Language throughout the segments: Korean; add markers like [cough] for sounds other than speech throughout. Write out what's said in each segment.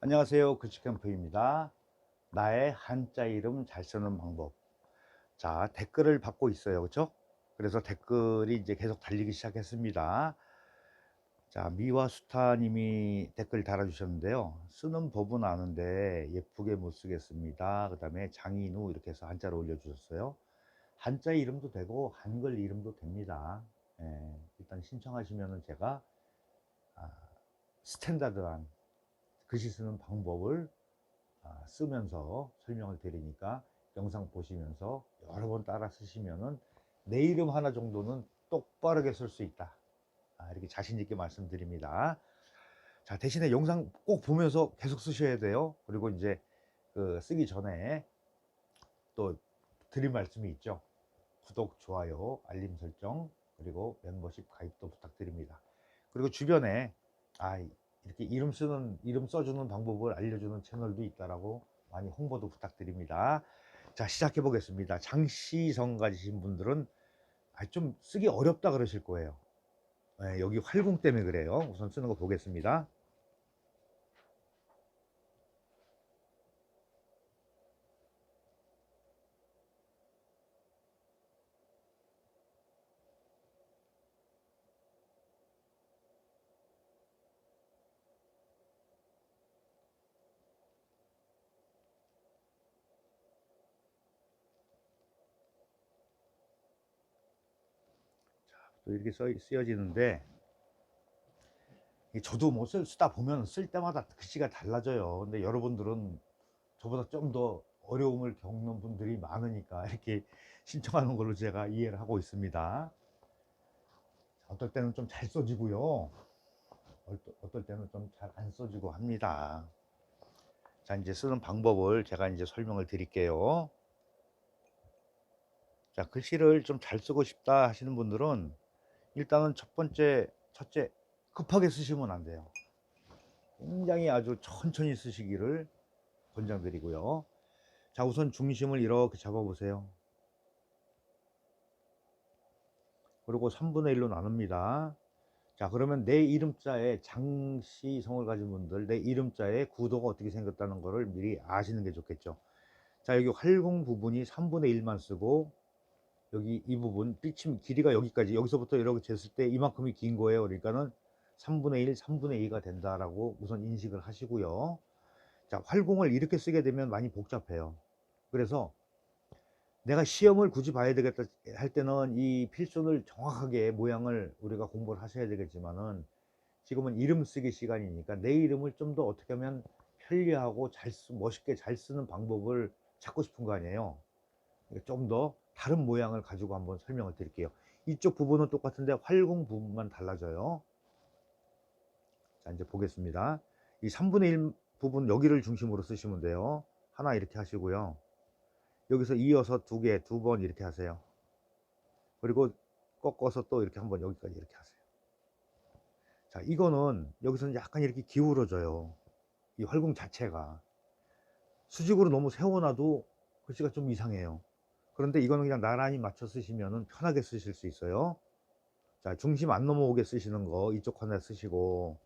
안녕하세요. 글씨캠프입니다. 나의 한자 이름 잘 쓰는 방법. 자, 댓글을 받고 있어요. 그렇죠? 그래서 댓글이 이제 계속 달리기 시작했습니다. 자, 미와 수타 님이 댓글 달아주셨는데요. 쓰는 법은 아는데 예쁘게 못 쓰겠습니다. 그 다음에 장인우 이렇게 해서 한자를 올려주셨어요. 한자 이름도 되고 한글 이름도 됩니다. 예, 일단 신청하시면은 제가 아, 스탠다드한 글씨 쓰는 방법을 아, 쓰면서 설명을 드리니까 영상 보시면서 여러 번 따라 쓰시면은 내 이름 하나 정도는 똑바르게 쓸 수 있다. 아, 이렇게 자신 있게 말씀드립니다. 자, 대신에 영상 꼭 보면서 계속 쓰셔야 돼요. 그리고 이제 그 쓰기 전에 또 드릴 말씀이 있죠. 구독, 좋아요, 알림 설정, 그리고 멤버십 가입도 부탁드립니다. 그리고 주변에 아, 이렇게 이름 쓰는 이름 써주는 방법을 알려주는 채널도 있다라고 많이 홍보도 부탁드립니다. 자 시작해 보겠습니다. 장시성 가지신 분들은 아, 좀 쓰기 어렵다 그러실 거예요. 네, 여기 활궁 때문에 그래요. 우선 쓰는 거 보겠습니다. 또 이렇게 써, 쓰여지는데 저도 뭐 쓸, 쓰다 보면 쓸 때마다 글씨가 달라져요. 근데 여러분들은 저보다 좀 더 어려움을 겪는 분들이 많으니까 [laughs] 이렇게 신청하는 걸로 제가 이해를 하고 있습니다. 어떨 때는 좀 잘 써지고요. 어떨 때는 좀 잘 안 써지고 합니다. 자, 이제 쓰는 방법을 제가 이제 설명을 드릴게요. 자, 글씨를 좀 잘 쓰고 싶다 하시는 분들은 일단은 첫 번째, 첫째, 급하게 쓰시면 안 돼요. 굉장히 아주 천천히 쓰시기를 권장드리고요. 자, 우선 중심을 이렇게 잡아보세요. 그리고 3분의 1로 나눕니다. 자, 그러면 내 이름자에 장시성을 가진 분들, 내 이름자에 구도가 어떻게 생겼다는 것을 미리 아시는 게 좋겠죠. 자, 여기 활공 부분이 3분의 1만 쓰고, 여기 이 부분 삐침 길이가 여기까지 여기서부터 이렇게 쟀을 때 이만큼이 긴 거예요. 그러니까는 3분의 1 3분의 2가 된다라고 우선 인식을 하시고요. 자 활공을 이렇게 쓰게 되면 많이 복잡해요. 그래서 내가 시험을 굳이 봐야 되겠다 할 때는 이 필손을 정확하게 모양을 우리가 공부를 하셔야 되겠지만은 지금은 이름 쓰기 시간이니까 내 이름을 좀 더 어떻게 하면 편리하고 잘 쓰, 멋있게 잘 쓰는 방법을 찾고 싶은 거 아니에요. 좀 더 다른 모양을 가지고 한번 설명을 드릴게요. 이쪽 부분은 똑같은데 활공 부분만 달라져요. 자, 이제 보겠습니다. 이 3분의 1 부분 여기를 중심으로 쓰시면 돼요. 하나 이렇게 하시고요. 여기서 이어서 두 개, 두 번 이렇게 하세요. 그리고 꺾어서 또 이렇게 한번 여기까지 이렇게 하세요. 자, 이거는 여기서는 약간 이렇게 기울어져요. 이 활공 자체가. 수직으로 너무 세워놔도 글씨가 좀 이상해요. 그런데 이거는 그냥 나란히 맞춰 쓰시면 편하게 쓰실 수 있어요. 자, 중심 안 넘어오게 쓰시는 거 이쪽 하나 쓰시고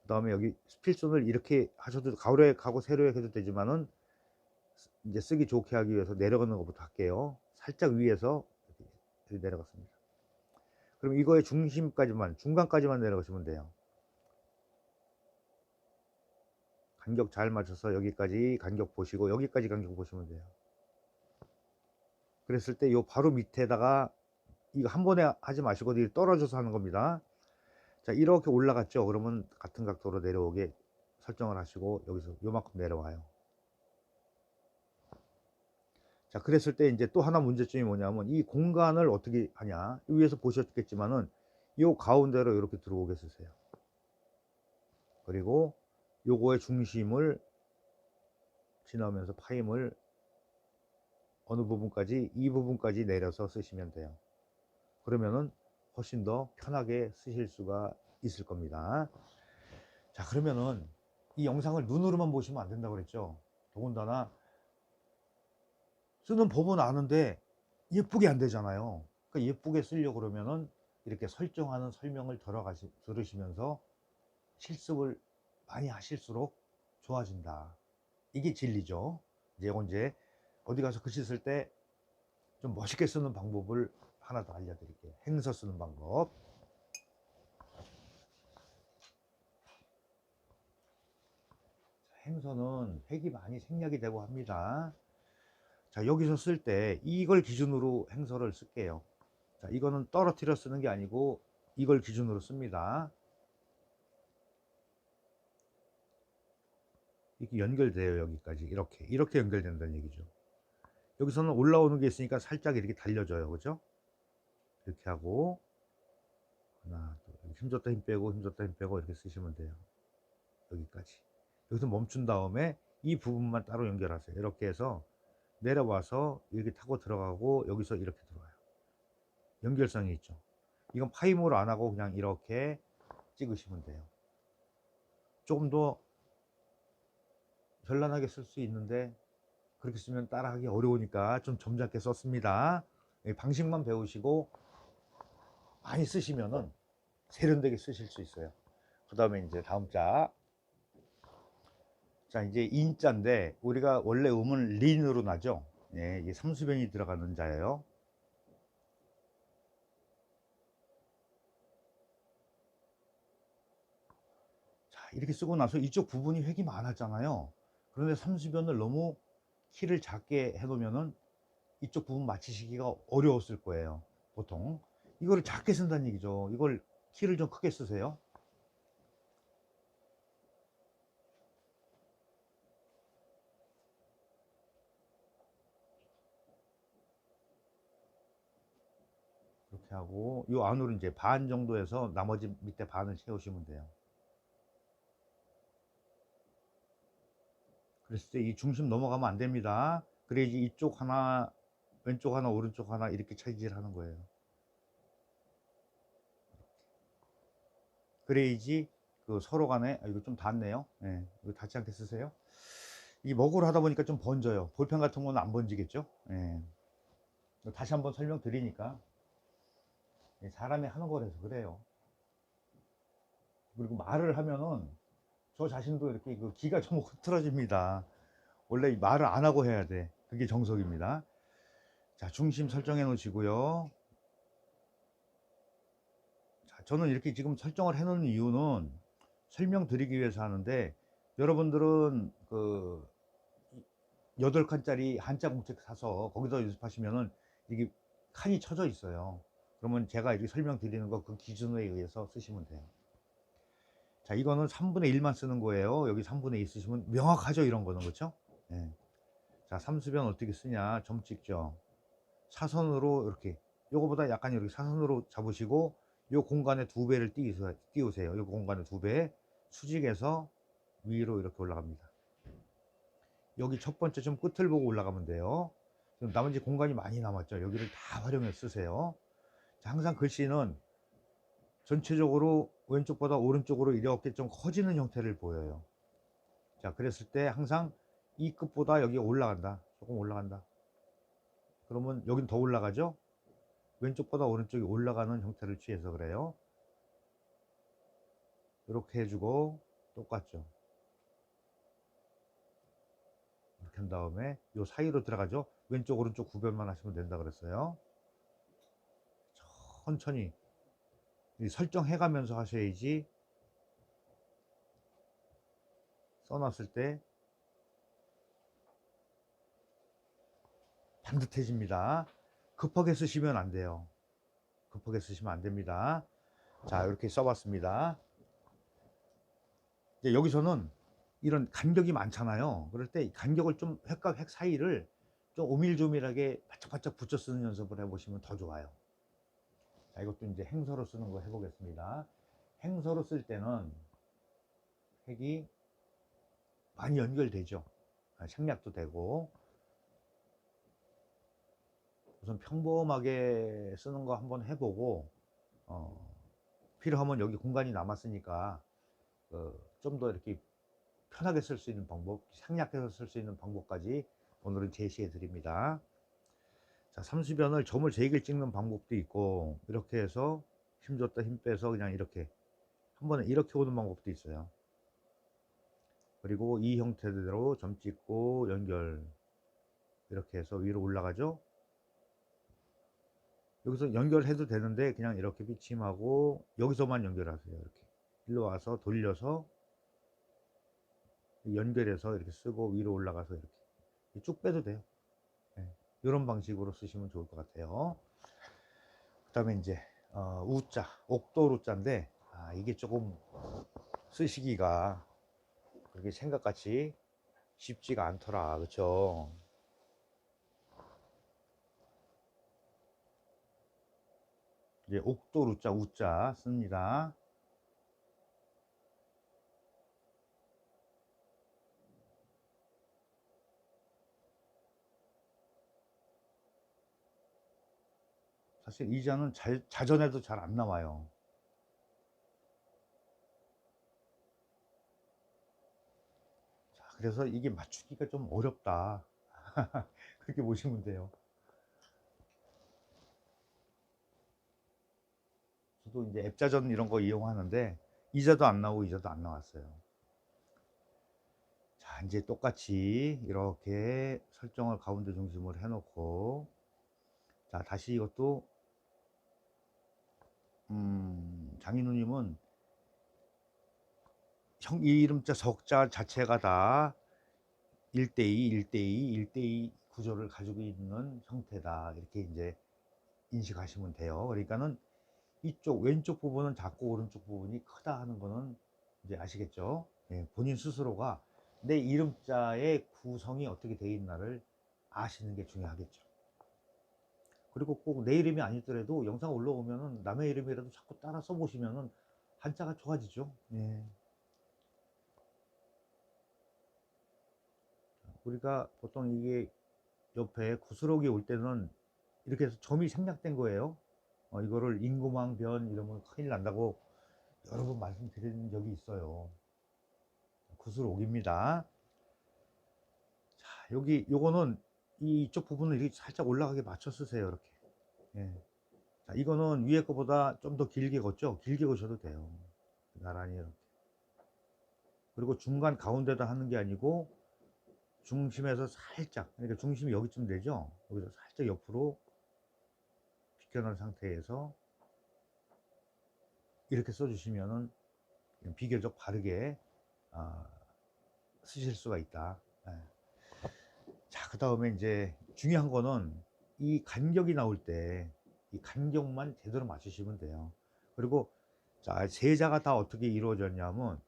그 다음에 여기 필손을 이렇게 하셔도 가로에 가고 세로에 해도 되지만은 이제 쓰기 좋게 하기 위해서 내려가는 것부터 할게요. 살짝 위에서 이렇게 내려갔습니다. 그럼 이거의 중심까지만 중간까지만 내려가시면 돼요. 간격 잘 맞춰서 여기까지 간격 보시고 여기까지 간격 보시면 돼요. 그랬을 때 요 바로 밑에다가 이거 한 번에 하지 마시고 떨어져서 하는 겁니다. 자 이렇게 올라갔죠. 그러면 같은 각도로 내려오게 설정을 하시고 여기서 요만큼 내려와요. 자 그랬을 때 이제 또 하나 문제점이 뭐냐면 이 공간을 어떻게 하냐 위에서 보셨겠지만은 요 가운데로 이렇게 들어오게 쓰세요. 그리고 요거의 중심을 지나면서 파임을 어느 부분까지 이 부분까지 내려서 쓰시면 돼요. 그러면은 훨씬 더 편하게 쓰실 수가 있을 겁니다. 자 그러면은 이 영상을 눈으로만 보시면 안 된다고 그랬죠. 더군다나 쓰는 법은 아는데 예쁘게 안 되잖아요. 그러니까 예쁘게 쓰려고 그러면은 이렇게 설정하는 설명을 들어가시, 들으시면서 실습을 많이 하실수록 좋아진다. 이게 진리죠. 이제 이제 어디 가서 글씨 쓸때 좀 멋있게 쓰는 방법을 하나 더 알려드릴게요. 행서 쓰는 방법. 행서는 획이 많이 생략이 되고 합니다. 자, 여기서 쓸 때 이걸 기준으로 행서를 쓸게요. 자, 이거는 떨어뜨려 쓰는 게 아니고 이걸 기준으로 씁니다. 이렇게 연결돼요, 여기까지. 이렇게. 이렇게 연결된다는 얘기죠. 여기서는 올라오는 게 있으니까 살짝 이렇게 달려줘요. 그죠? 이렇게 하고, 하나, 둘, 힘줬다 힘 빼고, 힘줬다 힘 빼고, 이렇게 쓰시면 돼요. 여기까지. 여기서 멈춘 다음에 이 부분만 따로 연결하세요. 이렇게 해서 내려와서 이렇게 타고 들어가고, 여기서 이렇게 들어와요. 연결성이 있죠. 이건 파이모를 안 하고 그냥 이렇게 찍으시면 돼요. 조금 더 현란하게 쓸 수 있는데 그렇게 쓰면 따라하기 어려우니까 좀 점잖게 썼습니다. 이 방식만 배우시고 많이 쓰시면은 세련되게 쓰실 수 있어요. 그 다음에 이제 다음 자. 자, 이제 인자인데 우리가 원래 음은 린으로 나죠. 예, 이게 삼수변이 들어가는 자예요. 자, 이렇게 쓰고 나서 이쪽 부분이 획이 많았잖아요. 그런데 삼수변을 너무 키를 작게 해놓으면은 이쪽 부분 맞추시기가 어려웠을 거예요. 보통. 이거를 작게 쓴다는 얘기죠. 이걸 키를 좀 크게 쓰세요. 이렇게 하고 이 안으로 이제 반 정도에서 나머지 밑에 반을 채우시면 돼요. 그랬을 때 이 중심 넘어가면 안 됩니다. 그래야지 이쪽 하나, 왼쪽 하나, 오른쪽 하나 이렇게 차지하는 거예요. 그래야지 그 서로 간에 아, 이거 좀 닿네요. 예, 이거 닿지 않게 쓰세요. 이 먹으로 하다 보니까 좀 번져요. 볼펜 같은 거는 안 번지겠죠. 예. 이거 다시 한번 설명드리니까 예, 사람이 하는 거라서 그래요. 그리고 말을 하면은 저 자신도 이렇게 그 기가 좀 흐트러집니다. 원래 이 말을 안 하고 해야 돼. 그게 정석입니다. 자, 중심 설정해 놓으시고요. 자, 저는 이렇게 지금 설정을 해 놓는 이유는 설명드리기 위해서 하는데 여러분들은 그 여덟 칸짜리 한자 공책 사서 거기서 연습하시면은 이게 칸이 쳐져 있어요. 그러면 제가 이렇게 설명드리는 거 그 기준에 의해서 쓰시면 돼요. 자, 이거는 3분의 1만 쓰는 거예요. 여기 3분의 2 쓰시면 명확하죠, 이런 거는. 그렇죠? 예. 자, 삼수변 어떻게 쓰냐? 점 찍죠. 사선으로 이렇게 요거보다 약간 이렇게 사선으로 잡으시고 요 공간에 두 배를. 띄우세요. 요 공간에 두 배. 수직에서 위로 이렇게 올라갑니다. 여기 첫 번째 좀 끝을 보고 올라가면 돼요. 지금 나머지 공간이 많이 남았죠. 여기를 다 활용해 쓰세요. 자, 항상 글씨는 전체적으로 왼쪽보다 오른쪽으로 이렇게 좀 커지는 형태를 보여요. 자, 그랬을 때 항상 이 끝보다 여기 올라간다. 조금 올라간다. 그러면 여긴 더 올라가죠? 왼쪽보다 오른쪽이 올라가는 형태를 취해서 그래요. 이렇게 해주고 똑같죠. 이렇게 한 다음에 요 사이로 들어가죠. 왼쪽 오른쪽 구별만 하시면 된다 그랬어요. 천천히 설정해 가면서 하셔야지 써놨을 때 반듯해집니다. 급하게 쓰시면 안 돼요. 급하게 쓰시면 안 됩니다. 자, 이렇게 써봤습니다. 이제 여기서는 이런 간격이 많잖아요. 그럴 때 간격을 좀 획과 획 사이를 좀 오밀조밀하게 바짝바짝 붙여 쓰는 연습을 해보시면 더 좋아요. 자, 이것도 이제 행서로 쓰는 거 해보겠습니다. 행서로 쓸 때는 획이 많이 연결되죠. 아, 생략도 되고. 우선 평범하게 쓰는 거 한번 해보고, 어, 필요하면 여기 공간이 남았으니까, 어, 좀더 이렇게 편하게 쓸 수 있는 방법, 생략해서 쓸 수 있는 방법까지 오늘은 제시해 드립니다. 자, 삼수변을 점을 제길 찍는 방법도 있고 이렇게 해서 힘 줬다 힘 빼서 그냥 이렇게 한 번에 이렇게 오는 방법도 있어요. 그리고 이 형태대로 점 찍고 연결 이렇게 해서 위로 올라가죠. 여기서 연결해도 되는데 그냥 이렇게 비침하고 여기서만 연결하세요. 이렇게 일로 와서 돌려서 연결해서 이렇게 쓰고 위로 올라가서 이렇게 쭉 빼도 돼요. 이런 방식으로 쓰시면 좋을 것 같아요. 그 다음에 이제 어, 우자, 옥돌 우자인데 아, 이게 조금 쓰시기가 그렇게 생각같이 쉽지가 않더라. 그쵸? 이제 옥돌 우자, 우자 씁니다. 사실 이 자는 잘, 자전에도 잘 안 나와요. 자, 그래서 이게 맞추기가 좀 어렵다. [laughs] 그렇게 보시면 돼요. 저도 이제 앱자전 이런 거 이용하는데 이자도 안 나오고 이자도 안 나왔어요. 자, 이제 똑같이 이렇게 설정을 가운데 중심으로 해놓고 자, 다시 이것도 음, 장인우님은 형, 이 이름자 석자 자체가 다 1대2, 1대2, 1대2 구조를 가지고 있는 형태다. 이렇게 이제 인식하시면 돼요. 그러니까는 이쪽 왼쪽 부분은 작고 오른쪽 부분이 크다 하는 거는 이제 아시겠죠? 예, 본인 스스로가 내 이름자의 구성이 어떻게 되어 있나를 아시는 게 중요하겠죠. 그리고 꼭 내 이름이 아니더라도 영상 올라오면은 남의 이름이라도 자꾸 따라 써보시면은 한자가 좋아지죠. 예. 우리가 보통 이게 옆에 구스럭이 올 때는 이렇게 해서 점이 생략된 거예요. 어, 이거를 인구망변 이러면 큰일 난다고 여러 번 말씀드린 적이 있어요. 구스럭입니다. 자, 여기 요거는 이쪽 부분을 이렇게 살짝 올라가게 맞춰 쓰세요. 이렇게. 예. 자, 이거는 위에 거보다 좀 더 길게 걷죠? 길게 거셔도 돼요. 나란히 이렇게. 그리고 중간 가운데다 하는 게 아니고 중심에서 살짝, 그러니까 중심이 여기쯤 되죠? 여기서 살짝 옆으로 비켜놓은 상태에서 이렇게 써주시면은 비교적 바르게 아, 쓰실 수가 있다. 예. 자, 그 다음에 이제 중요한 거는 이 간격이 나올 때 이 간격만 제대로 맞추시면 돼요. 그리고 자, 세자가 다 어떻게 이루어졌냐면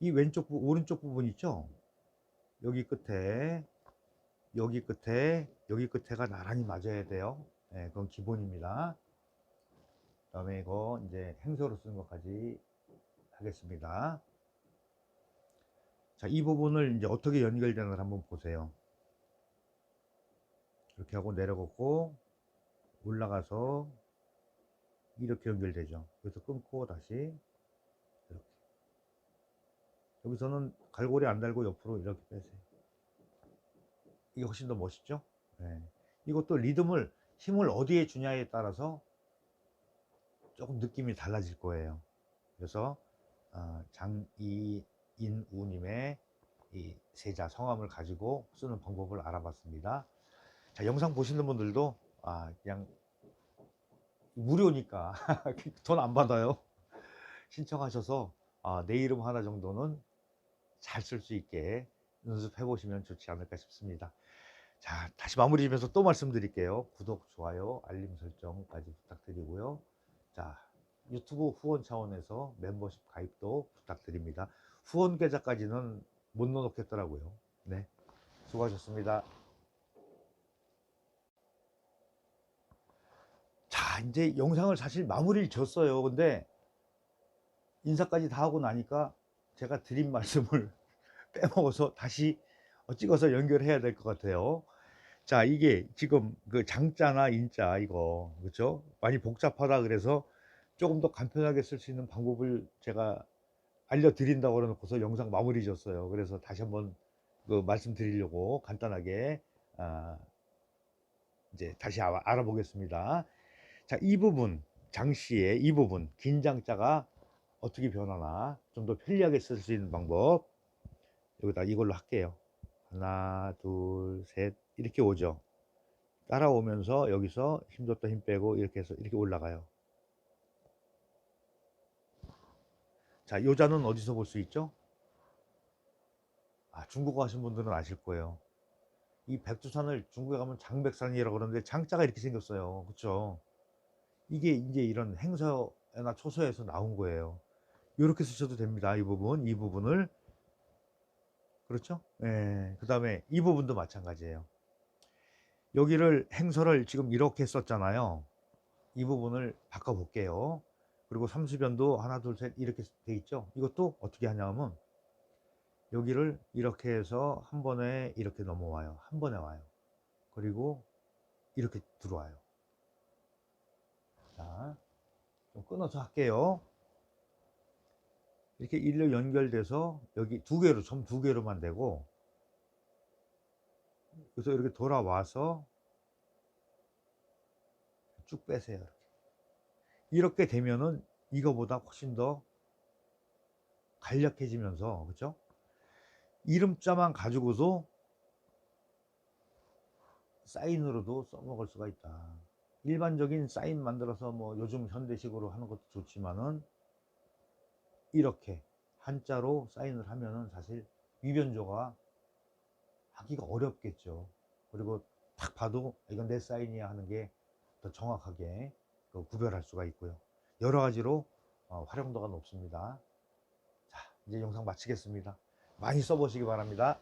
이 왼쪽 부, 오른쪽 부분 있죠? 여기 끝에 여기 끝에 여기 끝에가 나란히 맞아야 돼요. 네, 그건 기본입니다. 그 다음에 이거 이제 행서로 쓰는 것까지 하겠습니다. 자, 이 부분을 이제 어떻게 연결되는지 한번 보세요. 이렇게 하고 내려갔고 올라가서 이렇게 연결되죠. 그래서 끊고 다시 이렇게. 여기서는 갈고리 안 달고 옆으로 이렇게 빼세요. 이게 훨씬 더 멋있죠? 네. 이것도 리듬을 힘을 어디에 주냐에 따라서 조금 느낌이 달라질 거예요. 그래서 어, 장이인우님의 이 세자 성함을 가지고 쓰는 방법을 알아봤습니다. 자, 영상 보시는 분들도 아, 그냥 무료니까 [laughs] 돈 안 받아요. 신청하셔서 아, 내 이름 하나 정도는 잘 쓸 수 있게 연습해 보시면 좋지 않을까 싶습니다. 자, 다시 마무리 지면서 또 말씀드릴게요. 구독, 좋아요, 알림 설정까지 부탁드리고요. 자, 유튜브 후원 차원에서 멤버십 가입도 부탁드립니다. 후원 계좌까지는 못 넣어놓겠더라고요. 네. 수고하셨습니다. 자, 이제 영상을 사실 마무리를 졌어요. 근데 인사까지 다 하고 나니까 제가 드린 [laughs] 말씀을 빼먹어서 다시 찍어서 연결해야 될 것 같아요. 자, 이게 지금 그 장자나 인자 이거 그렇죠? 많이 복잡하다 그래서 조금 더 간편하게 쓸 수 있는 방법을 제가 알려드린다고 그러놓고서 영상 마무리 졌어요. 그래서 다시 한번 그 말씀드리려고 간단하게 아, 이제 다시 아- 알아보겠습니다. 자, 이 부분 장씨의 이 부분 긴장자가 어떻게 변하나 좀 더 편리하게 쓸 수 있는 방법 여기다 이걸로 할게요. 하나, 둘, 셋 이렇게 오죠. 따라오면서 여기서 힘 줬다 힘 빼고 이렇게 해서 이렇게 올라가요. 자, 요자는 어디서 볼 수 있죠? 아, 중국어 하신 분들은 아실 거예요. 이 백두산을 중국에 가면 장백산이라고 그러는데 장자가 이렇게 생겼어요. 그렇죠? 이게 이제 이런 행서나 초서에서 나온 거예요. 이렇게 쓰셔도 됩니다. 이 부분, 이 부분을 그렇죠? 예. 그다음에 이 부분도 마찬가지예요. 여기를 행서를 지금 이렇게 썼잖아요. 이 부분을 바꿔 볼게요. 그리고 삼수변도 하나 둘 셋 이렇게 돼 있죠. 이것도 어떻게 하냐면 여기를 이렇게 해서 한 번에 이렇게 넘어와요. 한 번에 와요. 그리고 이렇게 들어와요. 자, 좀 끊어서 할게요. 이렇게 일로 연결돼서 여기 두 개로, 점 두 개로만 되고, 그래서 이렇게 돌아와서 쭉 빼세요. 이렇게. 이렇게 되면은 이거보다 훨씬 더 간략해지면서, 그죠? 이름자만 가지고도 사인으로도 써먹을 수가 있다. 일반적인 사인 만들어서 뭐 요즘 현대식으로 하는 것도 좋지만은 이렇게 한자로 사인을 하면은 사실 위변조가 하기가 어렵겠죠. 그리고 딱 봐도 이건 내 사인이야 하는 게 더 정확하게 그 구별할 수가 있고요. 여러 가지로 어, 활용도가 높습니다. 자, 이제 영상 마치겠습니다. 많이 써보시기 바랍니다.